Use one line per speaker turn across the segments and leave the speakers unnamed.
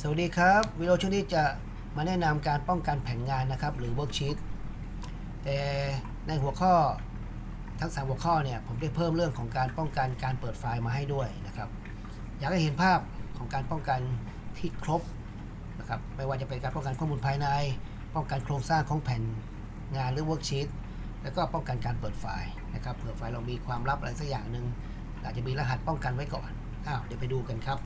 สวัสดีครับ วิดีโอชุดนี้จะมาแนะนำการป้องกันแผนงานนะครับ หรือ worksheet แต่ในหัวข้อทั้งสามหัวข้อเนี่ยผมได้เพิ่มเรื่องของการป้องกันการเปิดไฟล์มาให้ด้วยนะครับ อยากให้เห็นภาพของการป้องกันที่ครบนะครับไม่ว่าจะเป็นการป้องกันข้อมูลภายใน ป้องกันโครงสร้างของแผ่นงานหรือ worksheet แล้วก็ป้องกันการเปิดไฟล์นะครับเผื่อไฟล์เรามีความลับอะไรสักอย่างหนึ่งอาจจะมีรหัสป้องกันไว้ก่อนอ้าวเดี๋ยวไปดูกันครับ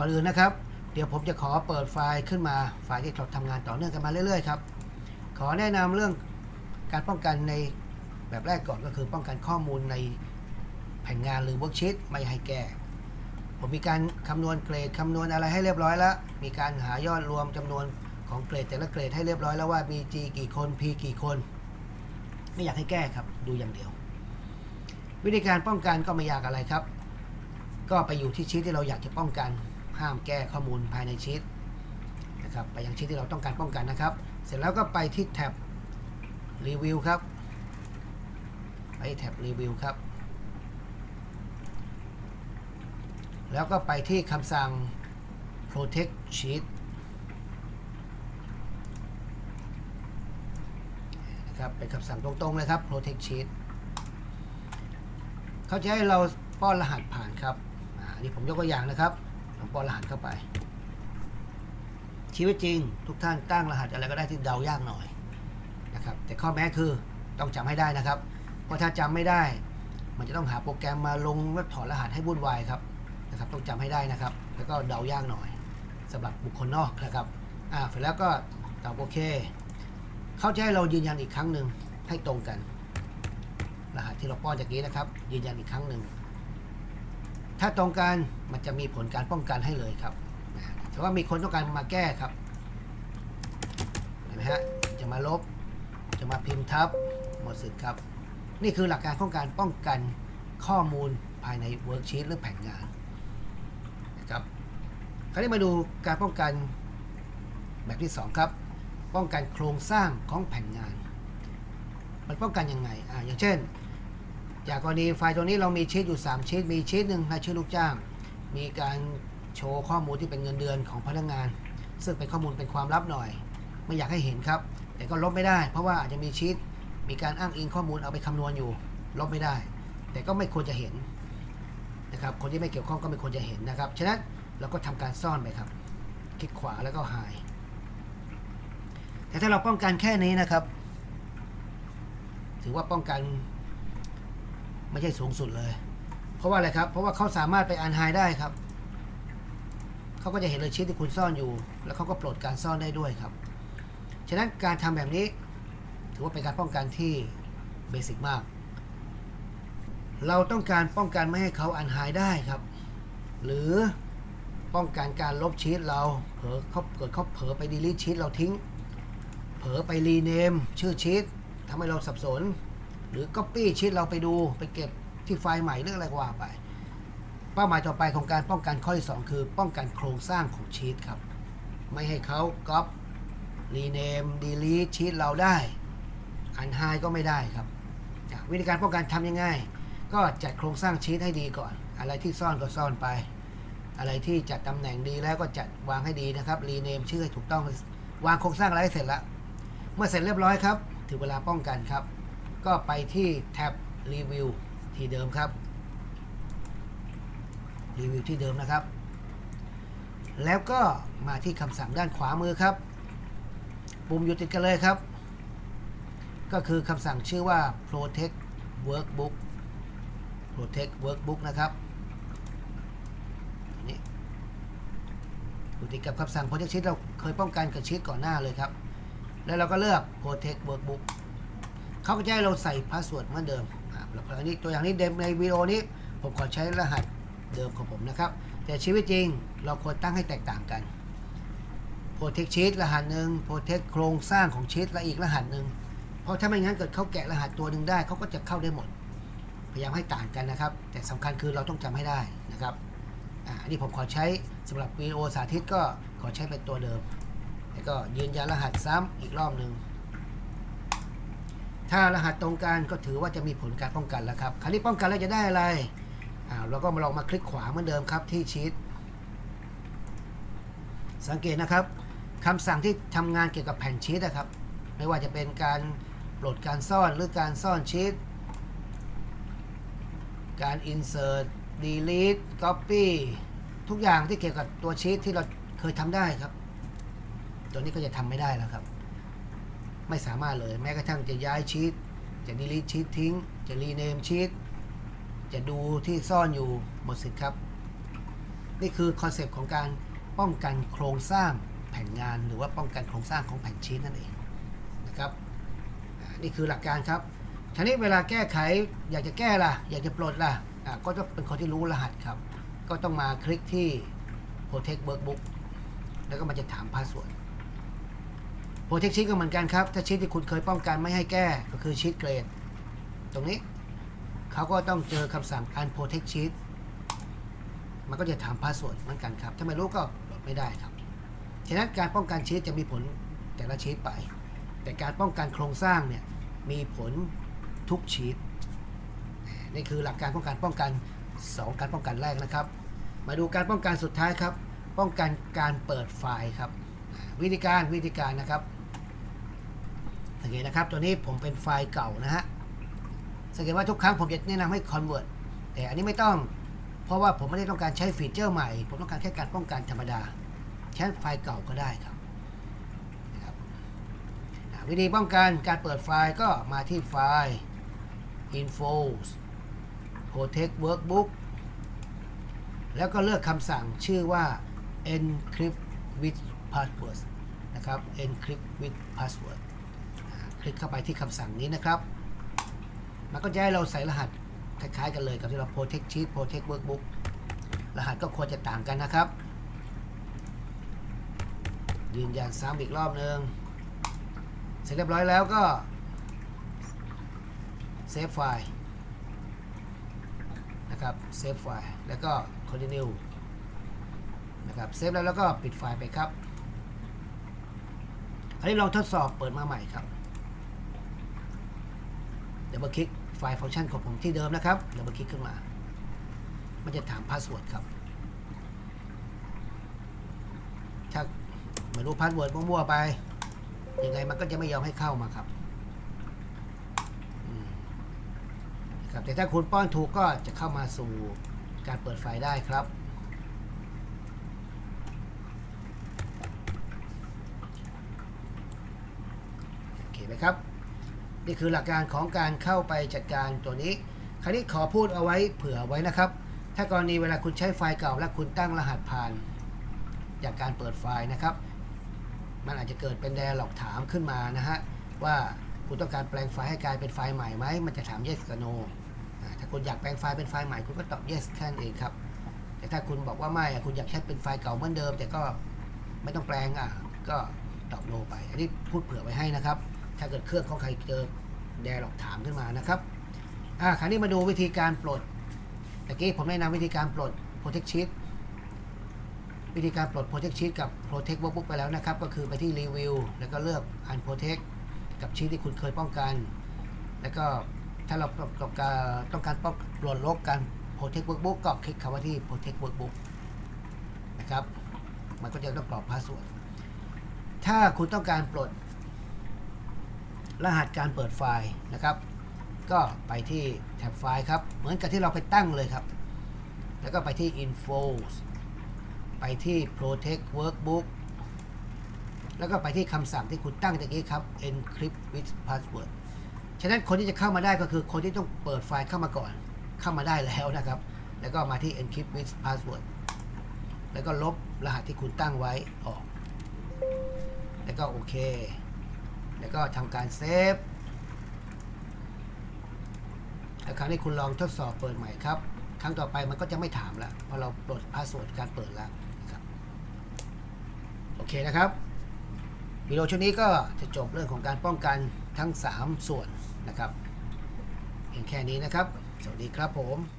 ก่อนอื่นนะครับ เดี๋ยวผมจะขอเปิดไฟล์ขึ้นมาไฟล์ที่เราทำงานต่อเนื่องกันมาเรื่อยๆครับ ขอแนะนำเรื่องการป้องกันในแบบแรกก่อนก็คือป้องกันข้อมูลในแผนงานหรือ worksheet ไม่ให้แก้ ผมมีการคำนวณเกรดคำนวณอะไรให้เรียบร้อยแล้ว มีการหายอดรวมจำนวนของเกรดแต่ละเกรดให้เรียบร้อยแล้วว่ามี G กี่คน P กี่คน ไม่อยากให้แก้ครับ ดูอย่างเดียว วิธีการป้องกันก็ไม่ยากอะไรครับ ก็ไปอยู่ที่ชีตที่เราอยากจะป้องกัน ห้ามแก้ข้อมูลภายในชีตนะครับไปยังชีตที่เราต้องการป้องกันนะครับ เสร็จแล้วก็ไปที่แท็บรีวิวครับไปแท็บรีวิวครับ แล้วก็ไปที่คำสั่ง protect sheet นะครับเป็นคำสั่งตรงๆเลยครับ protect sheet เขาจะให้เราป้อนรหัสผ่านครับอันนี้ผมยกตัวอย่างนะครับ ปอรหัสเข้าไป ชีวิตจริง ทุกท่านตั้งรหัสอะไรก็ได้ที่เดายากหน่อยนะครับ แต่ข้อแม้คือต้องจำให้ได้นะครับ เพราะถ้าจำไม่ได้ มันจะต้องหาโปรแกรมมาลงแล้วถอดรหัสให้วุ่นวายครับนะครับต้องจำให้ได้นะครับ แล้วก็เดายากหน่อยสำหรับบุคคลนอกนะครับอ่าเสร็จแล้วก็ตอบโอเค เขาจะให้เรายืนยันอีกครั้งหนึ่งให้ตรงกัน รหัสที่เราป้อนจากนี้นะครับ ยืนยันอีกครั้งหนึ่งถ้าตรงกัน มันจะมีผลการป้องกันให้เลยครับถือว่ามีคนต้องการมาแก้ครับเห็นไหมฮะจะมาลบ จะมาพิมพ์ทับหมดสิทธิ์ครับ นี่คือหลักการของการป้องกันข้อมูลภายในเวิร์กชีตหรือแผนงานนะครับคราวนี้มาดูการป้องกันแบบที่ 2 ครับ ป้องกันโครงสร้างของแผนงาน มันป้องกันยังไงอ่าอย่างเช่น จากกรณีไฟล์ตัวนี้เรามีชีตอยู่ 3ชีตมีชีตหนึ่งให้ชื่อลูกจ้าง มีการโชว์ข้อมูลที่เป็นเงินเดือนของพนักงาน ซึ่งเป็นข้อมูลเป็นความลับหน่อย ไม่อยากให้เห็นครับ แต่ก็ลบไม่ได้ เพราะว่าอาจจะมีชีตมีการอ้างอิงข้อมูลเอาไปคำนวณอยู่ ลบไม่ได้ แต่ก็ไม่ควรจะเห็นนะครับคนที่ไม่เกี่ยวข้องก็ไม่ควรจะเห็นนะครับฉะนั้นเราก็ทำการซ่อนไปครับ คลิกขวาแล้วก็หาย แต่ถ้าเราป้องกันแค่นี้นะครับ ถือว่าป้องกันไม่ใช่สูงสุดเลย เพราะว่าอะไรครับ เพราะว่าเขาสามารถไปอันไฮได้ครับ เขาก็จะเห็นเลยชีตที่คุณซ่อนอยู่ แล้วเขาก็ปลดการซ่อนได้ด้วยครับ ฉะนั้นการทำแบบนี้ ถือว่าเป็นการป้องกันที่เบสิกมาก เราต้องการป้องกันไม่ให้เขาอันไฮได้ครับ หรือป้องกันการลบชีตเราเผลอเขาเกิดเขาเผลอไปดีลิทชีตเราทิ้ง เผลอไปรีเนมชื่อชีตทำให้เราสับสน หรือ Copy ชีตเราไปดูไปเก็บ ที่ไฟล์ใหม่หรืออะไรก็ว่าไป เป้าหมายต่อไปของการป้องกันข้อที่ 2 คือ ป้องกันโครงสร้างของชีตครับ ไม่ให้เขาก๊อปรีเนมดีลีทชีตเราได้ อันไฮก็ไม่ได้ครับ วิธีการป้องกันทำยังไงก็จัดโครงสร้างชีตให้ดีก่อน อะไรที่ซ่อนก็ซ่อนไป อะไรที่จัดตำแหน่งดีแล้วก็จัดวางให้ดีนะครับรีเนมชื่อให้ถูกต้องวางโครงสร้างอะไรให้เสร็จแล้วเมื่อเสร็จเรียบร้อยครับ ถึงเวลาป้องกันครับ ก็ไปที่แท็บรีวิว ที่เดิมครับ รีวิวที่เดิมนะครับ แล้วก็มาที่คำสั่งด้านขวามือครับ ปุ่มอยู่ติดกันเลยครับ ก็คือคำสั่งชื่อว่า protect workbook protect workbook นะครับอันนี่อยู่ติดกับคำสั่ง protect sheet เราเคยป้องกันกับชีตก่อนหน้าเลยครับ แล้วเราก็เลือก protect workbook เขาก็จะให้เราใส่พาสเวิร์ดเหมือนเดิม แล้วอันนี้ตัวอย่างนี้เดมในวิดีโอนี้ ผมขอใช้รหัสเดิมของผมนะครับ แต่ชีวิตจริงเราควรตั้งให้แตกต่างกัน protect sheet รหัสหนึ่ง protect โครงสร้างของชีตและอีกรหัสหนึ่งเพราะถ้าไม่งั้นเกิดเขาแกะรหัสตัวหนึ่งได้เขาก็จะเข้าได้หมด พยายามให้ต่างกันนะครับ แต่สำคัญคือเราต้องจำให้ได้นะครับอันนี้ผมขอใช้สำหรับวิดีโอสาธิตก็ขอใช้เป็นตัวเดิม แล้วก็ยืนยันรหัสซ้ำอีกรอบหนึ่ง ถ้ารหัสตรงกันก็ถือว่าจะมีผลการป้องกันแล้วครับ คราวนี้ป้องกันแล้วจะได้อะไรอ่าเราก็มาลองมาคลิกขวาเหมือนเดิมครับที่ชีตสังเกตนะครับคำสั่งที่ทำงานเกี่ยวกับแผ่นชีตนะครับ ไม่ว่าจะเป็นการปลดการซ่อนหรือการซ่อนชีตการ insert delete copy ทุกอย่างที่เกี่ยวกับตัวชีตที่เราเคยทำได้ครับ ตัวนี้ก็จะทำไม่ได้แล้วครับ ไม่สามารถเลยแม้กระทั่งจะย้ายชีตจะ delete ชีตทิ้ง จะ rename ชีตจะดูที่ซ่อนอยู่หมดสิทธิ์ครับ นี่คือคอนเซปต์ของการป้องกันโครงสร้างแผ่นงาน หรือว่าป้องกันโครงสร้างของแผ่นชีตนั่นเองนะครับนี่คือหลักการครับทีนี้เวลาแก้ไขอยากจะแก้ล่ะ อยากจะปลดล่ะก็ต้องเป็นคนที่รู้รหัสครับ ก็ต้องมาคลิกที่ protect workbook แล้วก็มันจะถามพาสเวิร์ด protect sheet ก็เหมือนกันครับ ถ้าชีตที่คุณเคยป้องกันไม่ให้แก้ก็คือชีตเกรด ตรงนี้เขาก็ต้องเจอคำสั่ง unprotect sheet มันก็จะถามพาสเวิร์ดเหมือนกันครับ ถ้าไม่รู้ก็โหลดไม่ได้ครับ ฉะนั้นการป้องกันชีตจะมีผลแต่ละชีตไป แต่การป้องกันโครงสร้างเนี่ยมีผลทุกชีตนี่คือหลักการของการป้องกัน 2 การป้องกันแรกนะครับ มาดูการป้องกันสุดท้ายครับ ป้องกันการเปิดไฟล์ครับ วิธีการวิธีการนะครับ สังเกตนะครับ ตัวนี้ผมเป็นไฟล์เก่านะฮะสังเกตว่าทุกครั้งผมจะแนะนำให้ convert แต่อันนี้ไม่ต้อง เพราะว่าผมไม่ได้ต้องการใช้ฟีเจอร์ใหม่ ผมต้องการแค่การป้องกันธรรมดา ใช้ไฟล์เก่าก็ได้ครับนะครับวิธีป้องกันการเปิดไฟล์ก็มาที่ไฟล์ info protect workbook แล้วก็เลือกคำสั่งชื่อว่า encrypt with password นะครับ encrypt with password คลิกเข้าไปที่คำสั่งนี้นะครับ มันก็จะให้เราใส่รหัสคล้ายๆกันเลยกับที่เรา protect sheet protect workbook รหัสก็ควรจะต่างกันนะครับ ยืนยันซ้ำอีกรอบหนึ่งเสร็จเรียบร้อยแล้วก็เซฟไฟล์นะครับ เซฟไฟล์ แล้วก็ continue นะครับ เซฟแล้วแล้วก็ปิดไฟล์ไปครับ อันนี้ลองทดสอบเปิดมาใหม่ครับ ดี๋ยวมาคลิกไฟล์ฟังก์ชันของผมที่เดิมนะครับเดี๋ยวมาคลิกขึ้นมา มันจะถามพาสเวิร์ดครับ ถ้าไม่รู้พาสเวิร์ดมั่วๆไป ยังไงมันก็จะไม่ยอมให้เข้ามาครับครับแต่ถ้าคุณป้อนถูกก็จะเข้ามาสู่การเปิดไฟล์ได้ครับ โอเคไหมครับ นี่คือหลักการของการเข้าไปจัดการตัวนี้ คราวนี้ขอพูดเอาไว้เผื่อไว้นะครับ ถ้ากรณีเวลาคุณใช้ไฟล์เก่า และคุณตั้งรหัสผ่าน จากการเปิดไฟล์นะครับ มันอาจจะเกิดเป็นแดร์หลอกถามขึ้นมานะฮะว่าคุณต้องการแปลงไฟล์ให้กลายเป็นไฟล์ใหม่ไหมมันจะถาม yes กับ no ถ้าคุณอยากแปลงไฟล์เป็นไฟล์ใหม่คุณก็ตอบ yes แค่นั้นเองครับ แต่ถ้าคุณบอกว่าไม่คุณอยากใช้เป็นไฟล์เก่าเหมือนเดิม แต่ก็ไม่ต้องแปลงอะก็ตอบ no ไป อันนี้พูดเผื่อไว้ให้นะครับ ถ้าเกิดเครื่องของใครเจอแดร์หลอกถามขึ้นมานะครับอ่าคราวนี้มาดูวิธีการปลดตะกี้ผมแนะนำวิธีการปลด protect sheet วิธีการปลด protect sheet กับ protect workbook ไปแล้วนะครับ ก็คือไปที่ review แล้วก็เลือก unprotect กับชีทที่คุณเคยป้องกัน แล้วก็ถ้าเราต้องการต้องการป้องปลดลบการ protect workbook ก็คลิกคำว่าที่ protect workbook นะครับ มันก็จะต้องกรอกพาสเวิร์ดถ้าคุณต้องการปลด รหัสการเปิดไฟล์นะครับ ก็ไปที่แท็บไฟล์ครับ เหมือนกับที่เราไปตั้งเลยครับ แล้วก็ไปที่ info ไปที่ protect workbook แล้วก็ไปที่คำสั่งที่คุณตั้งตะกี้ครับ encrypt with password ฉะนั้นคนที่จะเข้ามาได้ก็คือคนที่ต้องเปิดไฟล์เข้ามาก่อน เข้ามาได้แล้วนะครับ แล้วก็มาที่ encrypt with password แล้วก็ลบรหัสที่คุณตั้งไว้ออก แล้วก็โอเค แล้วก็ทำการเซฟแล้วครั้งนี้คุณลองทดสอบเปิดใหม่ครับ ครั้งต่อไปมันก็จะไม่ถามแล้วเพราะเราปลดพาสเวิร์ดการเปิดแล้วครับโอเคนะครับวิดีโอชุดนี้ก็จะจบเรื่องของการป้องกันทั้ง 3 ส่วนนะครับเพียงแค่นี้นะครับ สวัสดีครับผม